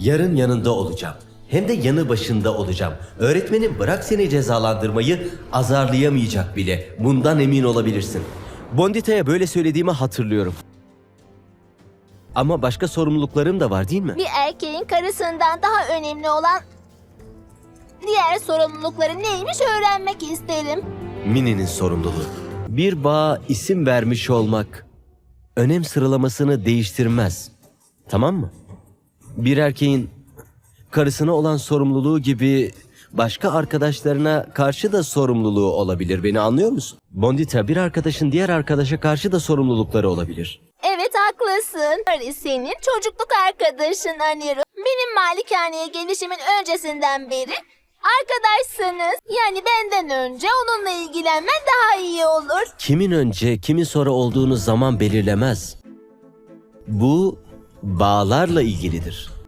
Yarın yanında olacağım. Hem de yanı başında olacağım. Öğretmenin bırak seni cezalandırmayı azarlayamayacak bile. Bundan emin olabilirsin. Bondita'ya böyle söylediğimi hatırlıyorum. Ama başka sorumluluklarım da var değil mi? Bir erkeğin karısından daha önemli olan diğer sorumlulukları neymiş öğrenmek isterim. Mini'nin sorumluluğu. Bir bağa isim vermiş olmak önem sıralamasını değiştirmez. Tamam mı? Bir erkeğin karısına olan sorumluluğu gibi başka arkadaşlarına karşı da sorumluluğu olabilir. Beni anlıyor musun? Bondita bir arkadaşın diğer arkadaşa karşı da sorumlulukları olabilir. Evet haklısın. Harry senin çocukluk arkadaşın Aniru. Benim malikaneye gelişimin öncesinden beri arkadaşsınız. Yani benden önce onunla ilgilenmen daha iyi olur. Kimin önce, kimin sonra olduğunu zaman belirlemez. Bu bağlarla ilgilidir.